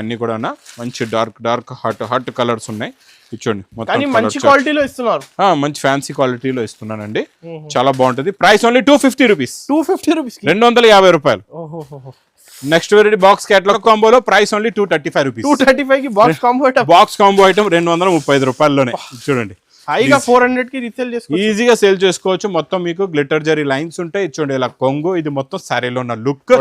అన్ని కూడా మంచి dark dark hot hot colours ఉన్నాయి. ఇచ్చోండి మొత్తం మంచి. క్వాలిటీలో ఇస్తున్నారు. మంచి ఫ్యాన్సీ క్వాలిటీలో ఇస్తున్నానండి. చాలా బాగుంటుంది. Price only two fifty rupees two fifty rupees రెండు వందల యాభై రూపాయలు. Next variety box catalogue కాంబోలో price only two thirty five rupees two thirty ఫైవ్కి బాక్స్ కాంబోట్ బాక్స్ కాంబో ఐటమ్ రెండు వందల ముప్పై ఐదు రూపాయల్లోనే. చూడండి. హైగా ఫోర్ హండ్రెడ్కి రీసేల్ చేసుకో ఈజీగా సేల్ చేసుకోవచ్చు. మొత్తం మీకు గ్లిటర్ జరీ లైన్స్ ఉంటాయి. చూడండి ఇలా కొంగు. ఇది మొత్తం సారీలో ఉన్న look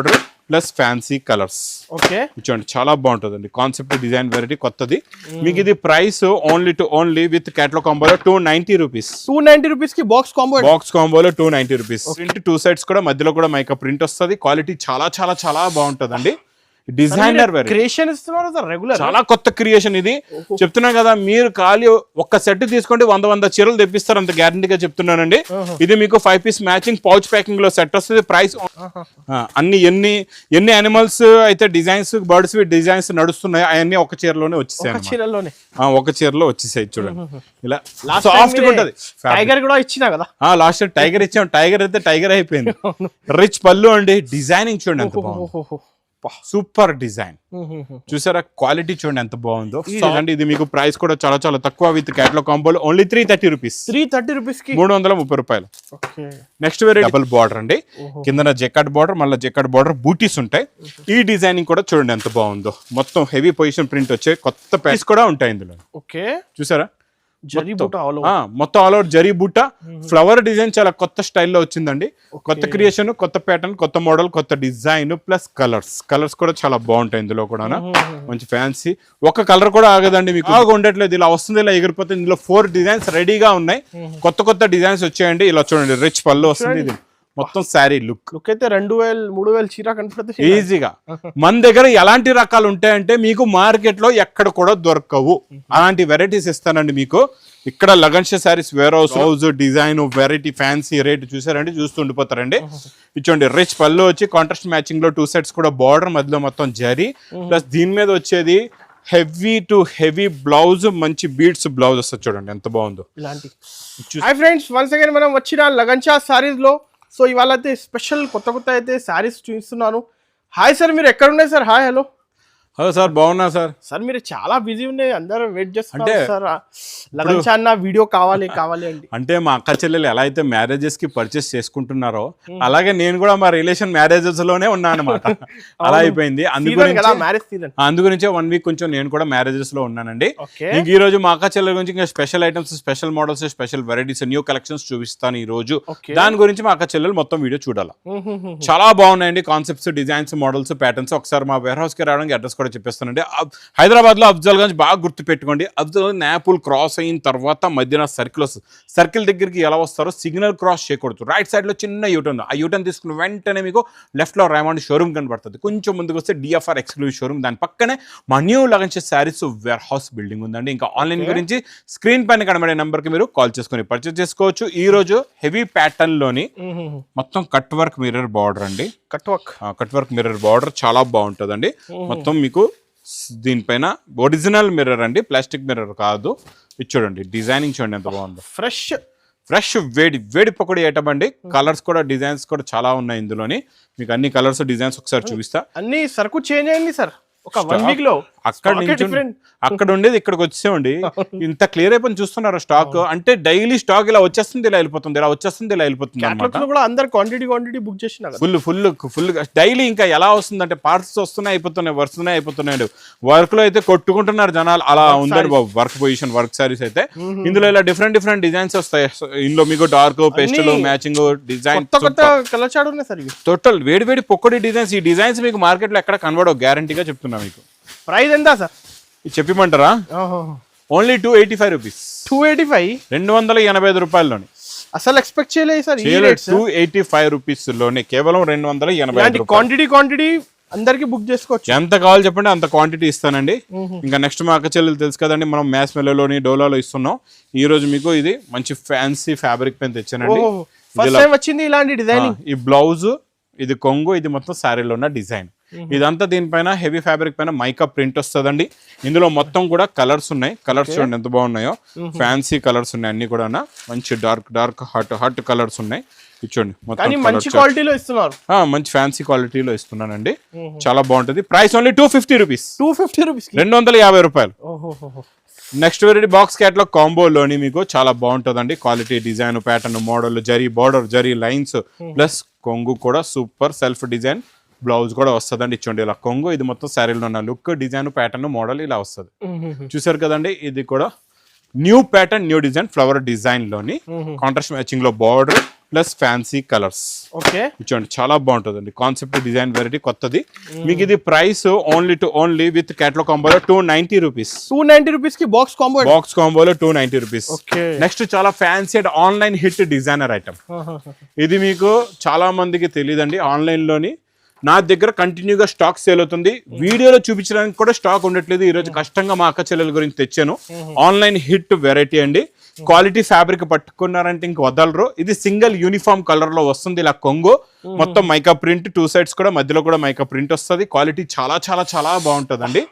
plus fancy colours. Okay. చూడండి చాలా బాగుంటుందండి. కాన్సెప్ట్ డిజైన్ వెరైటీ కొత్తది. మీకు ఇది price only to only with క్యాట్లో కాంబోలో two ninety rupees two ninety రూపీస్కి box combo box కాంబోలో two ninety rupees print two sides కూడా మధ్యలో కూడా మైకా ప్రింట్ వస్తుంది. క్వాలిటీ చాలా చాలా చాలా బాగుంటుందండి. డిజైనర్ క్రియేషన్ ఇస్తున్నారు రెగ్యులర్ చాలా కొత్త క్రియేషన్ ఇది. చెప్తున్నా కదా మీరు ఖాళీ ఒక్క సెట్ తీసుకోండి వంద వంద చీరలు తెప్పిస్తారు అంత గ్యారంటీగా చెప్తున్నానండి. ఇది మీకు ఫైవ్ పీస్ మ్యాచింగ్ పౌచ్ ప్యాకింగ్లో సెట్ వస్తుంది. ప్రైస్ అన్ని ఎన్ని ఎన్ని అనిమల్స్ అయితే డిజైన్స్ బర్డ్స్ డిజైన్స్ నడుస్తున్నాయి అవన్నీ ఒక చీరలోనే వచ్చేసాయి ఒక చీరలో వచ్చేసాయి చూడండి. ఇలా సాఫ్ట్గా ఉంటది టైగర్ కూడా ఇచ్చినా కదా? లాస్ట్ టైగర్ ఇచ్చాం. టైగర్ అయితే టైగర్ అయిపోయింది. రిచ్ పళ్ళు అండి. డిజైనింగ్ చూడండి సూపర్ డిజైన్. చూసారా? క్వాలిటీ చూడండి ఎంత బాగుందో. అండి ఇది మీకు ప్రైస్ కూడా చాలా చాలా తక్కువ with క్యాట్లో కాంబోలో only three thirty rupees three thirty రూపీస్కి? మూడు వందల ముప్పై రూపాయలు. ఓకే. నెక్స్ట్ వేరే డబుల్ బార్డర్ అండి. కిందన జెకాట్ బార్డర్ మళ్ళీ జెకాట్ బార్డర్ బూటీస్ ఉంటాయి. ఈ డిజైనింగ్ కూడా చూడండి ఎంత బాగుందో. మొత్తం హెవీ పొజిషన్ ప్రింట్ వచ్చే కొత్త ప్యాస్ కూడా ఉంటాయి ఇందులో. ఓకే. చూసారా? మొత్తం. ఆల్ ఓవర్ జరీ బుట్ట. ఫ్లవర్ డిజైన్ చాలా కొత్త స్టైల్లో వచ్చిందండి. కొత్త క్రియేషన్ కొత్త ప్యాటర్న్ కొత్త మోడల్ కొత్త డిజైన్ ప్లస్ కలర్స్ కలర్స్ కూడా చాలా బాగుంటాయి ఇందులో కూడా మంచి ఫ్యాన్సీ ఒక కలర్ కూడా ఆగదండి మీకు. బాగా ఉండట్లేదు. ఇలా వస్తుంది ఇలా ఎగిరిపోతుంది. ఇందులో ఫోర్ డిజైన్స్ రెడీగా ఉన్నాయి. కొత్త కొత్త డిజైన్స్ వచ్చాయండి. ఇలా చూడండి రిచ్ పళ్ళు వస్తుంది ఇది. మొత్తం శారీ లుక్. లుక్ అయితే రెండు వేలు మూడు వేలు చీర కనపడుతుంది ఈజీగా. మన దగ్గర ఎలాంటి రకాలు ఉంటాయంటే మీకు మార్కెట్లో ఎక్కడ కూడా దొరకవు. అలాంటి వెరైటీస్ ఇస్తానండి మీకు. ఇక్కడ లగన్ష saris ware house house design variety fancy rate చూసారండి చూస్తూ ఉండిపోతారండి. ఇచ్చోండి రిచ్ పళ్ళు వచ్చి కాంట్రాస్ట్ మ్యాచింగ్లో టూ సెట్స్ కూడా బార్డర్ మధ్యలో మొత్తం జరీ. ప్లస్ దీని మీద వచ్చేది హెవీ టు హెవీ బ్లౌజ్ మంచి బీడ్స్ బ్లౌజ్ వస్తుంది చూడండి ఎంత బాగుందో. ఇలాంటి. ఫ్రెండ్స్ వన్స్ అగైన్ మనం వచ్చిన లగన్చా సారీస్లో సో ఇవాళ అయితే స్పెషల్ కొత్త కొత్త అయితే శారీస్ చూపిస్తున్నాను. హాయ్ సార్ మీరు ఎక్కడ ఉన్నాయి sir? Hi hello. Hello sir బాగున్నా సార్? సార్ మీరు చాలా బిజీ ఉన్నాయి అందరూ వెయిట్ చేస్తున్నారు అంటే సార్. అన్న వీడియో కావాలి కావాలి అండి. అంటే మా అక్క చెల్లెలు ఎలా అయితే మ్యారేజెస్కి పర్చేస్ చేసుకుంటున్నారో అలాగే నేను కూడా మా రిలేషన్ మ్యారేజెస్లోనే ఉన్నా అనమాట అలా అయిపోయింది. అందు సీజన్ కదా గురించి మ్యారేజ్ సీజన్ అందు గురించే వన్ వీక్ కొంచెం నేను కూడా మ్యారేజెస్లో ఉన్నానండి. ఇంక ఈ రోజు మా అక్క చెల్లెల గురించి ఇంకా special items special models special varieties new collections చూపిస్తాను ఈ రోజు. దాని గురించి మా అక్క చెల్లెలు మొత్తం వీడియో చూడాలి. చాలా బాగున్నాయండి కాన్సెప్ట్స్ డిజైన్స్ మోడల్స్ ప్యాటర్న్స్ ఒకసారి మా వేర్ హౌస్కి రావడానికి అడ్రస్ కూడా చెప్పేస్తానండి. అబ్- హైదరాబాద్లో అఫ్జల్ గంజ్ బాగా గుర్తు పెట్టుకోండి అఫ్జల్ గంజ్ నాపుల్ క్రాస్ అయిన తర్వాత మధ్యన సర్కిల్ వస్తుంది. సర్కిల్ దగ్గరికి ఎలా వస్తారో సిగ్నల్ క్రాస్ చేయకూడదు. రైట్ సైడ్లో చిన్న యూటర్న్ ఆ యూటర్న్ తీసుకున్న వెంటనే మీకు లెఫ్ట్లో రైమాండ్ షోరూమ్ కనబడుతుంది. కొంచెం ముందుకు వస్తే డిఎఫ్ఆర్ ఎక్స్క్లూజివ్ షోరూమ్. దాని పక్కనే మా new Lagans sarees warehouse building ఉందండి. ఇంకా ఆన్లైన్ గురించి స్క్రీన్ పైన కనబడే నెంబర్కి మీరు కాల్ చేసుకొని పర్చేస్ చేసుకోవచ్చు. ఈ రోజు హెవీ ప్యాటర్న్లోని మొత్తం కట్ వర్క్ మిర్రర్ బార్డర్ అండి. Cut work. Cut work mirror border చాలా బాగుంటుందండి. మొత్తం మీకు స్- దీనిపైన ఒరిజినల్ మిర్రర్ అండి ప్లాస్టిక్ మిర్రర్ కాదు. ఇది చూడండి డిజైనింగ్ చూడండి ఎంత బాగుందో. ఫ్రెష్ ఫ్రెష్ వేడి వేడి పకోడీ ఐటమ్ అండి. కలర్స్ కూడా డిజైన్స్ కూడా చాలా ఉన్నాయి ఇందులోని. మీకు అన్ని కలర్స్ డిజైన్స్ ఒకసారి చూపిస్తా. అన్ని సరుకు చేంజ్ అయింది సార్ ఒక వన్ వీక్లో అక్కడ అక్కడ ఉండేది ఇక్కడికి వచ్చేవండి ఇంత క్లియర్ అయిపోయింది చూస్తున్నారు స్టాక్ అంటే డైలీ స్టాక్ ఇలా వచ్చేస్తుంది ఇలా వెళ్ళిపోతుంది ఇలా వచ్చేస్తుంది ఇలా వెళ్ళిపోతుంది అనమాట కూడా అందరు క్వాంటిటీ క్వాంటిటీ బుక్ చేసిన కదా. ఫుల్ ఫుల్ ఫుల్ డైలీ ఇంకా ఎలా వస్తుందంటే పార్ట్స్ వస్తున్నాయి అయిపోతున్నాయి వస్తున్నాయి అయిపోతున్నాయి వర్క్లో అయితే కొట్టుకుంటున్నారు జనాలు. అలా ఉందండి బాబు వర్క్ పొజిషన్ వర్క్ సారీస్ అయితే. ఇందులో ఇలా డిఫరెంట్ డిఫరెంట్ డిజైన్స్ వస్తాయి. ఇందులో మీకు డార్క్ పేస్టల్ మ్యాచింగ్ డిజైన్ కొత్త కలర్ ఉన్నాయి సార్ టోటల్ వేడి వేడి పొక్కడి డిజైన్స్ ఈ డిజైన్స్ మీకు మార్కెట్లో ఎక్కడ కనబడవు గ్యారంటీగా చెప్తున్నా మీకు? ప్రైస్ ఎంత సార్? ఇది చెప్పిమంటారా? Only two eighty five rupees two eighty five రెండు వందల ఎనభై ఐదు రూపాయల్లోని. అసలు ఎక్స్పెక్ట్ చేయలేదు సార్ టూ ఎయిటీ ఫైవ్ రూపీస్లోనే కేవలం రెండు వందల ఎనభై. క్వాంటిటీ క్వాంటిటీ అందరికి బుక్ చేసుకోవచ్చు. ఎంత కావాలి చెప్పండి అంత క్వాంటిటీ ఇస్తానండి. ఇంకా నెక్స్ట్ మా అక్క చెల్లెలు తెలుసు కదండి మనం మ్యాస్ మెల్లోని డోలాలో ఇస్తున్నాం. ఈ రోజు మీకు ఇది మంచి ఫ్యాన్సీ ఫ్యాబ్రిక్ పెన్ తెచ్చానండి. ఫస్ట్ టైం వచ్చింది ఇలాంటి డిజైనింగ్ ఈ బ్లౌజ్ ఇది కొంగు ఇది మొత్తం శారీలో ఉన్న డిజైన్ ఇదంతా దీనిపైన హెవీ ఫ్యాబ్రిక్ పైన మైకా ప్రింట్ వస్తుందండి. ఇందులో మొత్తం కూడా కలర్స్ ఉన్నాయి. కలర్స్ చూడండి ఎంత బాగున్నాయో. ఫ్యాన్సీ కలర్స్ ఉన్నాయి అన్ని కూడా మంచి dark dark hot hot colours ఉన్నాయి. ఇచ్చోండి మొత్తం మంచి క్వాలిటీలో ఇస్తున్నారు. మంచి ఫ్యాన్సీ క్వాలిటీలో ఇస్తున్నానండి. చాలా బాగుంటుంది. Price only two fifty rupees two fifty rupees రెండు వందల యాభై రూపాయలు. నెక్స్ట్ వెరైటీ బాక్స్ క్యాట్లో కాంబోలోని మీకు చాలా బాగుంటుందండి. Quality design pattern model zari border zari lines plus కొంగు కూడా సూపర్ సెల్ఫ్ డిజైన్ బ్లౌజ్ కూడా వస్తుందండి ఇచ్చోండి ఇలా. కొంగు ఇది మొత్తం శారీలో ఉన్న లుక్ డిజైన్ ప్యాటర్న్ మోడల్ ఇలా వస్తుంది. చూసారు కదండి ఇది కూడా new pattern new design flower డిజైన్లోని contrast మ్యాచింగ్లో border plus fancy colours okay. చూడండి చాలా బాగుంటుందండి. కాన్సెప్ట్ డిజైన్ వెరైటీ కొత్తది. మీకు ఇది price only to only with క్యాట్లో కాంబోలో two ninety rupees two ninety రూపీస్కి box combo box కాంబోలో two ninety rupees okay. Next చాలా fancy and online hit designer item ఇది మీకు చాలా మందికి తెలియదండి ఆన్లైన్లోని నా దగ్గర కంటిన్యూగా స్టాక్ సేల్ అవుతుంది. వీడియోలో చూపించడానికి కూడా స్టాక్ ఉండట్లేదు. ఈ రోజు కష్టంగా మా అక్క చెల్లెల గురించి తెచ్చాను. ఆన్లైన్ హిట్ వెరైటీ అండి. క్వాలిటీ ఫ్యాబ్రిక్ పట్టుకున్నారంటే ఇంక వదలరు. ఇది సింగిల్ యూనిఫామ్ కలర్లో వస్తుంది ఇలా కొంగు. మొత్తం మైకా ప్రింట్ టూ సైడ్స్ కూడా మధ్యలో కూడా మైకా ప్రింట్ వస్తుంది. క్వాలిటీ చాలా చాలా చాలా బాగుంటుందండి.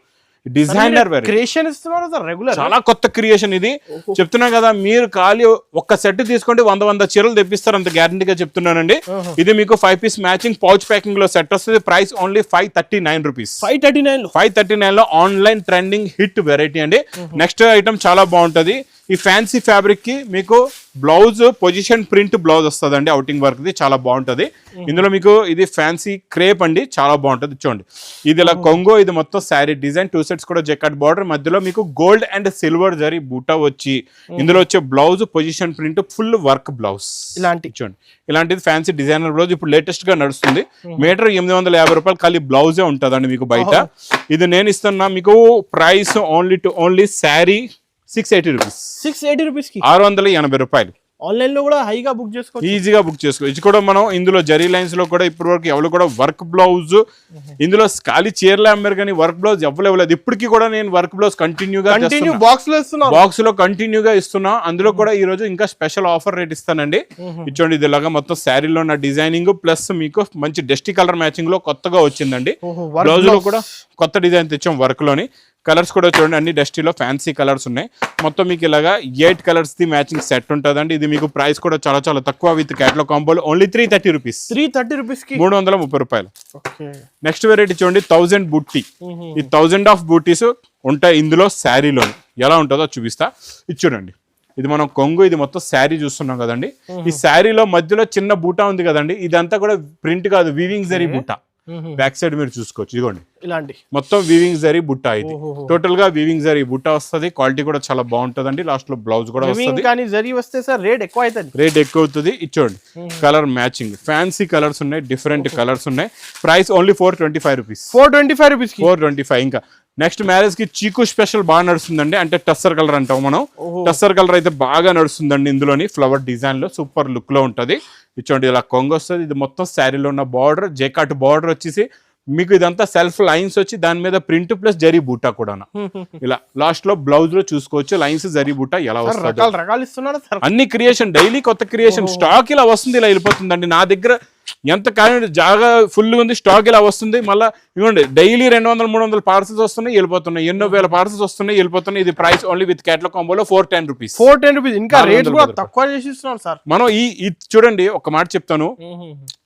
డిజైనర్ క్రియేషన్ ఇస్తున్నారు రెగ్యులర్ చాలా కొత్త క్రియేషన్ ఇది. చెప్తున్నా కదా మీరు ఖాళీ ఒక్క సెట్ తీసుకోండి వంద వంద చీరలు తెప్పిస్తారు అంత గ్యారంటీగా చెప్తున్నానండి. ఇది మీకు ఫైవ్ పీస్ మ్యాచింగ్ పౌచ్ ప్యాకింగ్లో సెట్ వస్తుంది. Price only five thirty nine rupees five thirty nine five thirty నైన్లో ఆన్లైన్ ట్రెండింగ్ హిట్ వెరైటీ అండి. నెక్స్ట్ ఐటమ్ చాలా బాగుంటది. ఈ ఫ్యాన్సీ ఫ్యాబ్రిక్కి మీకు బ్లౌజ్ పొజిషన్ ప్రింట్ బ్లౌజ్ వస్తుందండి అవుటింగ్ వర్క్ ది. చాలా బాగుంటది. ఇందులో మీకు ఇది ఫ్యాన్సీ క్రేప్ అండి చాలా బాగుంటది చూడండి. ఇది ఇలా కొంగో ఇది మొత్తం శారీ డిజైన్ టూ సెట్స్ కూడా జెకట్ బార్డర్ మధ్యలో మీకు గోల్డ్ అండ్ సిల్వర్ జరీ బూటా వచ్చి ఇందులో వచ్చే blouse position print full work blouse ఇలాంటి. చూడండి. ఇలాంటిది ఫ్యాన్సీ డిజైనర్ బ్లౌజ్ ఇప్పుడు లేటెస్ట్గా నడుస్తుంది. మీటర్ ఎనిమిది వందల యాభై రూపాయలు ఖాళీ బ్లౌజే ఉంటుందండి మీకు బయట. ఇది నేను ఇస్తున్నా మీకు price only to only saree six eighty rupees. Six eighty రూపీస్కి ఆరు వందల ఎనభై రూపాయలు. ఆన్లైన్లో కూడా హైగా బుక్ చేసుకోవచ్చు. ఈజీగా బుక్ చేసుకో ఇది కూడా మనం ఇందులో జరీ లైన్స్లో కూడా ఇప్పటి వరకు ఎవరు కూడా వర్క్ బ్లౌజ్ ఇందులో ఖాళీ చీరలే అమ్మారు కానీ వర్క్ బ్లౌజ్ ఇవ్వలేదు ఇప్పటికీ కూడా నేను వర్క్ బ్లౌజ్ కంటిన్యూగా కంటిన్యూ బాక్స్లో ఇస్తున్నారు బాక్స్లో కంటిన్యూగా ఇస్తున్నా. అందులో కూడా ఈ రోజు ఇంకా స్పెషల్ ఆఫర్ రేట్ ఇస్తానండి. ఇచ్చోండి ఇది ఇలాగా మొత్తం శారీలో ఉన్న డిజైనింగ్ ప్లస్ మీకు మంచి డస్టీ కలర్ మ్యాచింగ్లో కొత్తగా వచ్చిందండి. బ్లౌజ్లో. కూడా కొత్త డిజైన్ తెచ్చాం వర్క్లోని కలర్స్ కూడా చూడండి అన్ని డస్టీలో ఫ్యాన్సీ కలర్స్ ఉన్నాయి. మొత్తం మీకు ఇలాగా eight colours the matching set ఉంటుందండి. ఇది మీకు ప్రైస్ కూడా చాలా చాలా తక్కువ with క్యాట్లో కాంబోలో only three thirty rupees three thirty rupees మూడు వందల ముప్పై రూపాయలు. నెక్స్ట్ వెరైటీ చూడండి థౌజండ్ బుట్టి ఈ థౌజండ్ ఆఫ్ బూటీస్ ఉంటాయి ఇందులో శారీలో ఎలా ఉంటుందో చూపిస్తా. ఇది చూడండి. ఇది మనం కొంగు ఇది మొత్తం శారీ చూస్తున్నాం కదండి. ఈ శారీలో మధ్యలో చిన్న బూటా ఉంది కదండి. ఇదంతా కూడా ప్రింట్ కాదు వీవింగ్ జరీ బుట్ట బ్యాక్ సైడ్ మీరు చూసుకోవచ్చు. ఇదిగోండి. ఇలాంటి. మొత్తం వీవింగ్ జరీ బుట్ట ఇది. టోటల్గా వీవింగ్ జరీ బుట్ట వస్తుంది. క్వాలిటీ కూడా చాలా బాగుంటుందండి. లాస్ట్లో బ్లౌజ్ కూడా వస్తుంది. కానీ జరీ వస్తే సార్ రేట్ ఎక్కువ అవుతుంది. రేట్ ఎక్కువ అవుతుంది. ఇచ్చోండి. కలర్ మ్యాచింగ్ ఫ్యాన్సీ కలర్స్ ఉన్నాయి. డిఫరెంట్ కలర్స్ ఉన్నాయి. Price only four twenty five rupees four twenty five rupees four twenty five ఇంకా. నెక్స్ట్ మ్యారేజ్కి చీకు స్పెషల్ బాగా నడుస్తుందండి. అంటే టస్సర్ కలర్ అంటాం మనం. టస్సర్ కలర్ అయితే బాగా నడుస్తుందండి ఇందులోని. ఫ్లవర్ డిజైన్లో సూపర్ లుక్లో ఉంటది. ఇచ్చోండి ఇలా కొంగు వస్తుంది ఇది మొత్తం శారీలో ఉన్న బార్డర్ జేకాట్ బార్డర్ వచ్చేసి మీకు ఇదంతా సెల్ఫ్ లైన్స్ వచ్చి దాని మీద ప్రింట్ ప్లస్ జరీ బూటా కూడా ఇలా లాస్ట్లో బ్లౌజ్లో చూసుకోవచ్చు లైన్స్ జరీ బూటా ఎలా వస్తుంది. అన్ని క్రియేషన్ డైలీ కొత్త క్రియేషన్ స్టాక్ ఇలా వస్తుంది ఇలా వెళ్ళిపోతుందండి. నా దగ్గర ఎంత కానీ జాగా ఫుల్ ఉంది స్టాక్ ఇలా వస్తుంది. మళ్ళీ ఇవ్వండి డైలీ రెండు వందల మూడు వందల పార్సల్స్ వస్తున్నాయి వెళ్ళిపోతున్నాయి. ఎన్నో వేల పార్సల్స్ వస్తున్నాయి వెళ్ళిపోతున్నాయి. ఇది price only with క్యాట్లో కాంబోలో four ten rupees four ten rupees ఇంకా రేట్ కూడా. తక్కువ చేసి సార్. మనం ఈ చూడండి ఒక మాట చెప్తాను.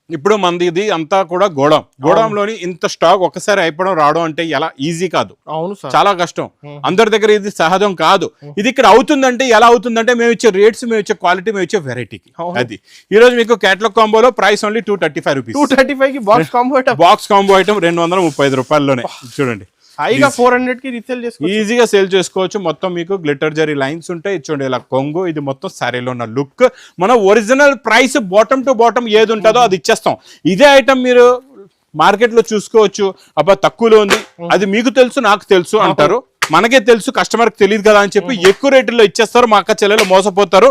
ఇప్పుడు మనది ఇది అంతా కూడా గోడం. గోడంలోని ఇంత స్టాక్ ఒకసారి అయిపోవడం రావడం అంటే ఎలా? ఈజీ కాదు. అవును చాలా కష్టం. అందరి దగ్గర ఇది సహజం కాదు. ఇది ఇక్కడ అవుతుందంటే ఎలా అవుతుందంటే మేము ఇచ్చే రేట్స్ మేము ఇచ్చే క్వాలిటీ మేము ఇచ్చే వెరైటీకి. అది. ఈ రోజు మీకు catalog కాంబోలో price only two thirty five rupees. Two thirty five box combo box combo item రెండు వందల ముప్పై ఐదు రూపాయల్లోనే. చూడండి. హైగా ఫోర్ హండ్రెడ్కి రీసేల్ చేసుకో ఈజీగా సేల్ చేసుకోవచ్చు. మొత్తం మీకు గ్లిటర్ జరీ లైన్స్ ఉంటాయి. చూడండి ఇలా కొంగు ఇది మొత్తం సారీలో ఉన్న లుక్ మన original price bottom to bottom ఏది ఉంటుందో అది ఇచ్చేస్తాం. ఇదే ఐటమ్ మీరు మార్కెట్లో చూసుకోవచ్చు. అబ్బా తక్కువలో ఉంది. అది మీకు తెలుసు నాకు తెలుసు అంటారు. మనకే తెలుసు కస్టమర్కి తెలియదు కదా అని చెప్పి ఎక్కువ రేటులో ఇచ్చేస్తారు మా అక్క చెల్లెలు మోసపోతారు.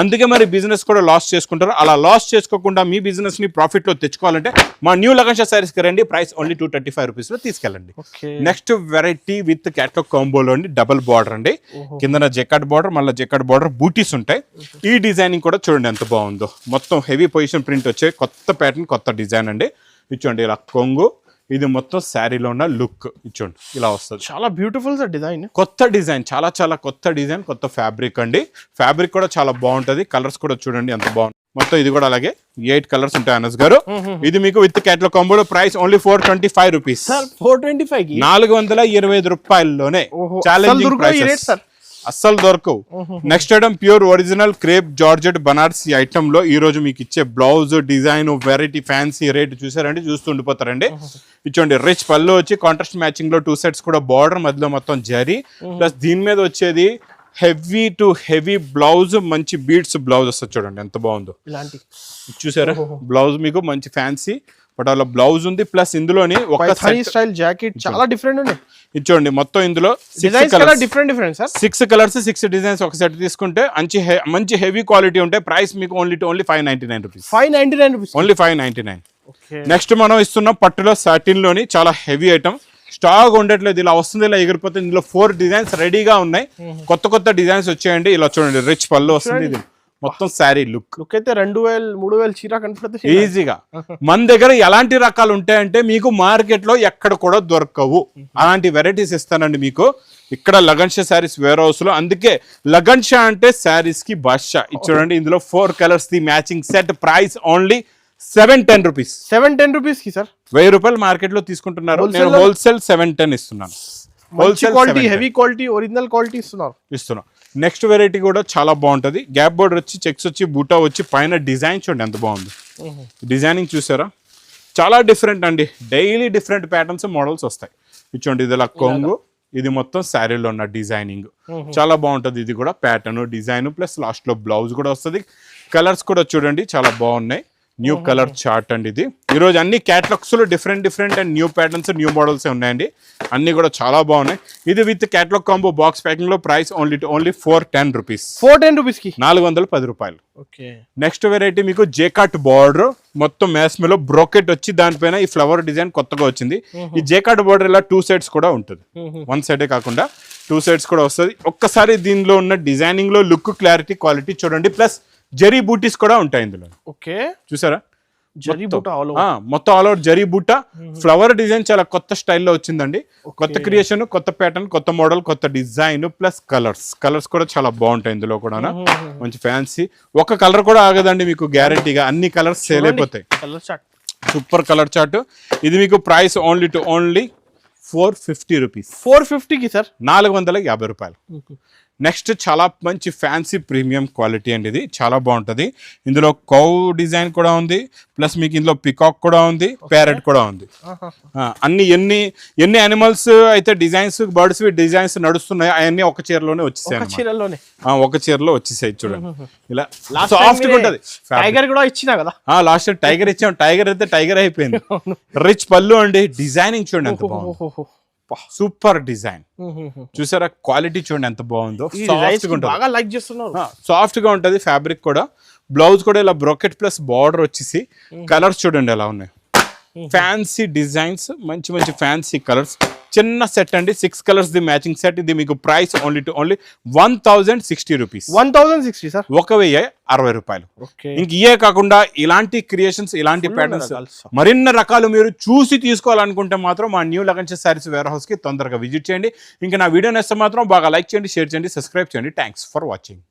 అందుకే మరి బిజినెస్ కూడా లాస్ చేసుకుంటారు. అలా లాస్ చేసుకోకుండా మీ బిజినెస్ని ప్రాఫిట్లో తెచ్చుకోవాలంటే మా న్యూ లగన్ సారీస్కి రండి price only two thirty five రూపీస్లో తీసుకెళ్ళండి. నెక్స్ట్ వెరైటీ విత్ క్యాట్లాగ్ కాంబోలో అండి డబుల్ బార్డర్ అండి. కిందన జెకాట్ బార్డర్ మళ్ళీ జెకాట్ బార్డర్ బూటీస్ ఉంటాయి. ఈ డిజైనింగ్ కూడా చూడండి ఎంత బాగుందో. మొత్తం హెవీ పొజిషన్ ప్రింట్ వచ్చే కొత్త ప్యాటర్న్ కొత్త డిజైన్ అండి. ఇది చూడండి ఇలా కొంగు ఇది మొత్తం శారీలో ఉన్న లుక్. ఇచ్చోండి ఇలా వస్తుంది. చాలా బ్యూటిఫుల్ సార్ డిజైన్ కొత్త డిజైన్ చాలా చాలా కొత్త డిజైన్ కొత్త ఫ్యాబ్రిక్ అండి. ఫ్యాబ్రిక్ కూడా చాలా బాగుంటది. కలర్స్ కూడా చూడండి ఎంత బాగుంది. మొత్తం ఇది కూడా అలాగే ఎయిట్ కలర్స్ ఉంటాయి అనస్ గారు. ఇది మీకు with catalogue combo price only four twenty five rupees sir four twenty five నాలుగు వందల ఇరవై ఐదు రూపాయల్లోనే ఛాలెంజింగ్ దొరకవు అస్సలు దొరకవు. Next item pure original crepe georgette Banarasi ఐటమ్లో ఈ రోజు మీకు ఇచ్చే blouse design variety fancy rate చూసారండి చూస్తూ ఉండిపోతారండి ఇచ్చోండి రిచ్ పళ్ళు వచ్చి కాంట్రాస్ట్ మ్యాచింగ్లో టూ సెట్స్ కూడా బార్డర్ మధ్యలో మొత్తం జరీ. ప్లస్ దీని మీద వచ్చేది హెవీ టు హెవీ బ్లౌజ్ మంచి బీడ్స్ బ్లౌజ్ వస్తుంది చూడండి ఎంత బాగుందో. చూసారా? బ్లౌజ్ మీకు మంచి ఫ్యాన్సీ బట్ అలా బ్లౌజ్ ఉంది ప్లస్ ఇందులోని ఒక స్టైల్ జాకెట్ చాలా డిఫరెంట్ ఉన్నాయి. ఇచ్చోండి మొత్తం ఇందులో different different sir six colours six designs ఒక సెట్ తీసుకుంటే మంచి మంచి హెవీ క్వాలిటీ ఉంటే ప్రైస్ మీకు only only five ninety nine rupees five ninety nine rupees only five ninety nine next మనం ఇస్తున్న పట్టులో సాటిన్లోని చాలా హెవీ ఐటమ్ స్టాక్ ఉండట్లేదు ఇలా వస్తుంది ఇలా ఎగిరిపోతుంది. ఇందులో ఫోర్ డిజైన్స్ రెడీగా ఉన్నాయి. కొత్త కొత్త డిజైన్స్ వచ్చాయండి ఇలా చూడండి రిచ్ పళ్ళు వస్తుంది ఇది. మొత్తం శారీ లుక్. లుక్ అయితే రెండు వేలు మూడు వేలు చీర కనపడుతుంది ఈజీగా మన దగ్గర ఎలాంటి రకాలు ఉంటాయంటే మీకు మార్కెట్లో ఎక్కడ కూడా దొరకవు. అలాంటి వెరైటీస్ ఇస్తానండి మీకు. ఇక్కడ లగన్షా శారీస్ వేర్ హౌస్లో. అందుకే లగన్షా అంటే శారీస్కి బాద్షా చూడండి ఇందులో four colours the matching set price only seven ten rupees seven ten రూపీస్కి సార్ వెయ్యి రూపాయలు మార్కెట్లో తీసుకుంటున్నారు. నేను హోల్సేల్ సెవెన్ టెన్ ఇస్తున్నాను. Wholesale quality heavy quality original quality ఇస్తున్నారు. ఇస్తున్నాం. నెక్స్ట్ వెరైటీ కూడా చాలా బాగుంటది. గ్యాప్ బోర్డర్ వచ్చి చెక్స్ వచ్చి బూటా వచ్చి పైన డిజైన్ చూడండి ఎంత బాగుంది. డిజైనింగ్ చూసారా? చాలా డిఫరెంట్ అండి. డైలీ డిఫరెంట్ ప్యాటర్న్స్ మోడల్స్ వస్తాయి. ఇచ్చోండి ఇది ఇలా కొంగు ఇది మొత్తం శారీలో ఉన్న డిజైనింగ్ చాలా బాగుంటది ఇది కూడా ప్యాటర్న్ డిజైన్ ప్లస్ లాస్ట్లో బ్లౌజ్ కూడా వస్తుంది. కలర్స్ కూడా చూడండి చాలా బాగున్నాయి. న్యూ కలర్ చార్ట్ అండి ఇది. ఈ రోజు అన్ని క్యాటలాగ్స్లో different different and new patterns new models ఉన్నాయండి. అన్ని కూడా చాలా బాగున్నాయి. ఇది with catalogue combo box ప్యాకింగ్లో price only only four ten rupees. Four ten రూపీస్కి? నాలుగు వందల పది రూపాయలు. ఓకే. నెక్స్ట్ వెరైటీ మీకు జేకాట్ బార్డర్ మొత్తం మ్యాస్మేలో బ్రోకెట్ వచ్చి దానిపైన ఈ ఫ్లవర్ డిజైన్ కొత్తగా వచ్చింది. ఈ జేకాట్ బార్డర్ ఇలా టూ సైడ్స్ కూడా ఉంటుంది. వన్ సైడే కాకుండా టూ సైడ్స్ కూడా వస్తుంది. ఒక్కసారి దీనిలో ఉన్న డిజైనింగ్లో లుక్ క్లారిటీ క్వాలిటీ చూడండి. ప్లస్ జరీ బూటీస్ కూడా ఉంటాయి ఇందులో. ఓకే. చూసారా? జరీ మొత్తం. బూట ఆల్ ఆ, మొత్తం ఆల్ ఓవర్ జరీ బూట. ఫ్లవర్ డిజైన్ చాలా కొత్త స్టైల్లో వచ్చిందండి. కొత్త క్రియేషన్ కొత్త ప్యాటర్న్ కొత్త మోడల్ కొత్త డిజైన్ ప్లస్ కలర్స్ కలర్స్ కూడా చాలా బాగుంటాయి ఇందులో కూడా మంచి ఫ్యాన్సీ ఒక కలర్ కూడా ఆగదండి మీకు గ్యారంటీగా అన్ని కలర్స్ సేల్ అయిపోతాయి. సూపర్ కలర్ చార్ట్ ఇది మీకు price only to only four fifty rupees four ఫిఫ్టీకి సార్ నాలుగు వందల యాభై రూపాయలు. నెక్స్ట్ చాలా మంచి ఫ్యాన్సీ ప్రీమియం క్వాలిటీ అండి ఇది. చాలా బాగుంటుంది. ఇందులో కౌ డిజైన్ కూడా ఉంది. ప్లస్ మీకు ఇందులో పికాక్ కూడా ఉంది. ప్యారెట్ కూడా ఉంది. అన్ని ఎన్ని ఎన్ని అనిమల్స్ అయితే డిజైన్స్ బర్డ్స్ డిజైన్స్ నడుస్తున్నాయి అవన్నీ ఒక చీరలోనే వచ్చేసాయి ఒక. చీరలోనే. చీరలో వచ్చేసాయి చూడండి. ఇలా సాఫ్ట్ ఉంటది టైగర్ కూడా ఇచ్చినా కదా? లాస్ట్ టైగర్ ఇచ్చాం. టైగర్ అయితే టైగర్ అయిపోయింది. రిచ్ పళ్ళు అండి. డిజైనింగ్ చూడండి ఎంత బాగుంది. ఓహోహో. Super design. చూసారా? క్వాలిటీ చూడండి ఎంత బాగుందో. బాగా లైక్ చేస్తున్నారు. సాఫ్ట్గా ఉంటది ఫ్యాబ్రిక్ కూడా. బ్లౌజ్ కూడా ఇలా బ్రోకెట్ ప్లస్ బార్డర్ వచ్చేసి కలర్స్ చూడండి ఎలా ఉన్నాయి. ఫ్యాన్సీ డిజైన్స్ మంచి మంచి ఫ్యాన్సీ కలర్స్ చిన్న సెట్ అండి. Six colours the matching set ఇది మీకు price only to only one thousand sixty rupees one thousand sixty sir ఒక వెయ్యి అరవై రూపాయలు. ఇంక ఇయే కాకుండా ఇలాంటి క్రియేషన్స్ ఇలాంటి ప్యాటర్న్స్. మరిన్ని రకాలు మీరు చూసి తీసుకోవాలనుకుంటే మాత్రం మా న్యూ లగన్ష శారీస్ వేర్ హౌస్కి తొందరగా విజిట్ చేయండి. ఇంకా నా వీడియో నేస్తే మాత్రం బాగా లైక్ చేయండి షేర్ చేయండి సబ్స్క్రైబ్ చేయండి. Thanks for watching